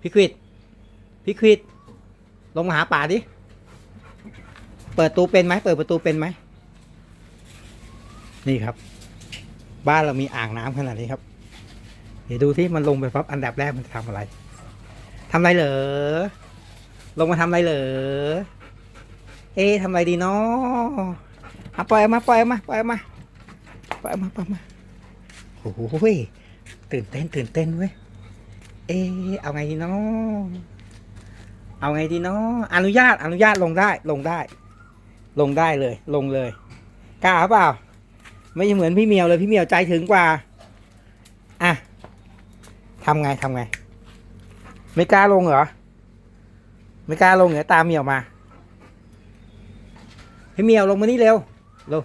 พี่ควิดพี่ควิดลงมาหาป่าดิ เปิดตูเป็นไหม เปิดประตูเป็นไหม นี่ครับ บ้านเรามีอ่างน้ำขนาดนี้ครับ เดี๋ยวดูที่มันลงไปปั๊บอันดับแรกมันจะทำอะไรทำอะไรเหรอ ลงมาทำอะไรเหรอ เอ๊ะทำอะไรดีเนาะเอาปล่อยมาปล่อยมาปล่อยมาปล่อยมาปล่อยมาโอ้โหตื่นเต้นตื่นเต้นเว้ย เอ๊ะเอาไงดีเนาะเอาไงดีเนาะอนุญาตอนุญาตลงได้ลงได้ ลงได้เลย ลงเลยกล้าเปล่า ไม่ใช่เหมือนพี่เมียวเลยพี่เมียวใจถึงกว่าอะทำไงทำไง ไม่กล้าลงเหรอไม่กล้าลงเหรอตามเมียวมาพี่เมียวลงมานี่เร็วเร็ว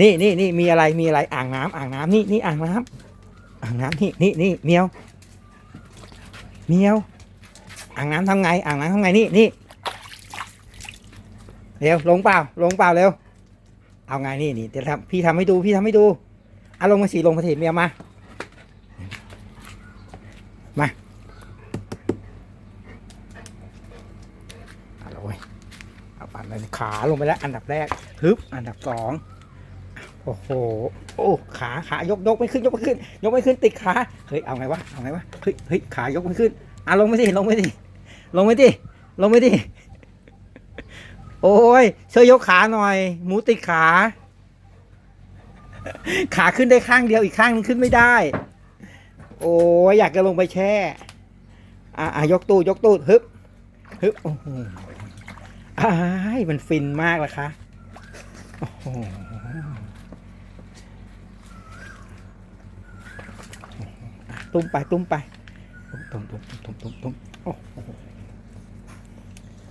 นี่นี่นี่มีอะไรมีอะไรอ่างน้ำอ่างน้ำนี่นี่อ่างน้ำ อ่างน้ำนี่นี่นี่เมียวเมียวอ่างน้ำทำไงอ่างน้ำทำไงนี่นี่เร็วลงเปล่าลงเปล่าเร็วเอาไงนี่นี่เดี๋ยวทำพี่ทำให้ดูพี่ทำให้ดูเอาลงมาสีลงมาถีบเมียวมามาเอาละเว้ยเอาปั่นเลยขาลงไปแล้วอันดับแรกฮึบอันดับสอง โอ้โห โอ้ ขา ขายกยกไม่ขึ้น ยกไม่ขึ้น ยกไม่ขึ้น ติดขา เฮ้ย เอาไงวะ เอาไงวะ เฮ้ย เฮ้ย ขายกไม่ขึ้น อะลงไปสิลงไปสิลงไปดิ ลงไปดิ โอ้ย ช่วยยกขาหน่อย หมูติดขา ขาขึ้นได้ข้างเดียว อีกข้างนึงขึ้นไม่ได้ โอ้ย อยากจะลงไปแช่ อะอะยกตู้ ยกตู้ ฮึบ ฮึบ โอ้โหอ้ายมันฟินมากเลยคะโอ้โหอะ ตุ้มไปตุ้มไปตุ้มตุ้มตุ้มตุ้มตุ้มตุ้มโอ้โห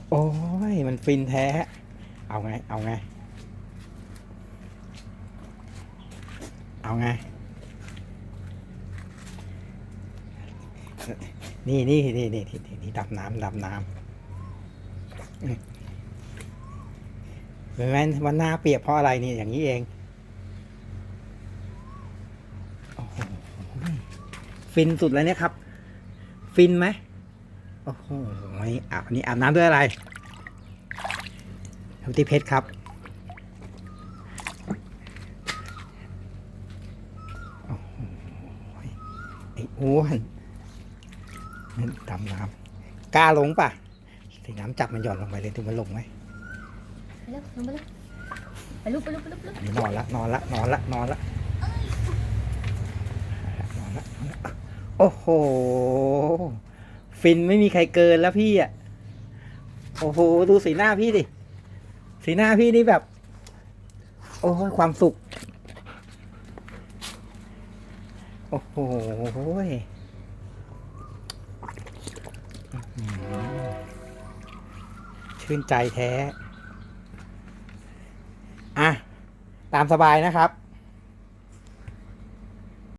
โอ้ยมันฟินแท้ เอาไง เอาไง เอาไง นี่นี่นี่นี่นี่นี่นี่ดำน้ำดำน้ำอืมเห็นไหมวันหน้าเปียกเพราะอะไรนี่อย่างนี้เองโอ้โห ฟินสุดแล้วเนี่ยครับ ฟินไหมโอ้โหอาบนี่อาบน้ำด้วยอะไรทุติเพชรครับ โอ้โหไอ้อ้วนนั่นดำน้ำกล้าลงป่ะถึงน้ำจับมันหย่อนลงไปเลยถึงมันลงไหมไปเร็วลงไปเร็วไปลุกไปลุกไปลุกไปลุกอันนี้นอนละนอนละนอนละนอนละนอนละนอนละ โอ้โห ฟินไม่มีใครเกินแล้วพี่อะ โอ้โห ดูสีหน้าพี่ดิ สีหน้าพี่นี่แบบ โอ้ยความสุข โอ้โหชื่นใจแท้ อะ ตามสบายนะครับ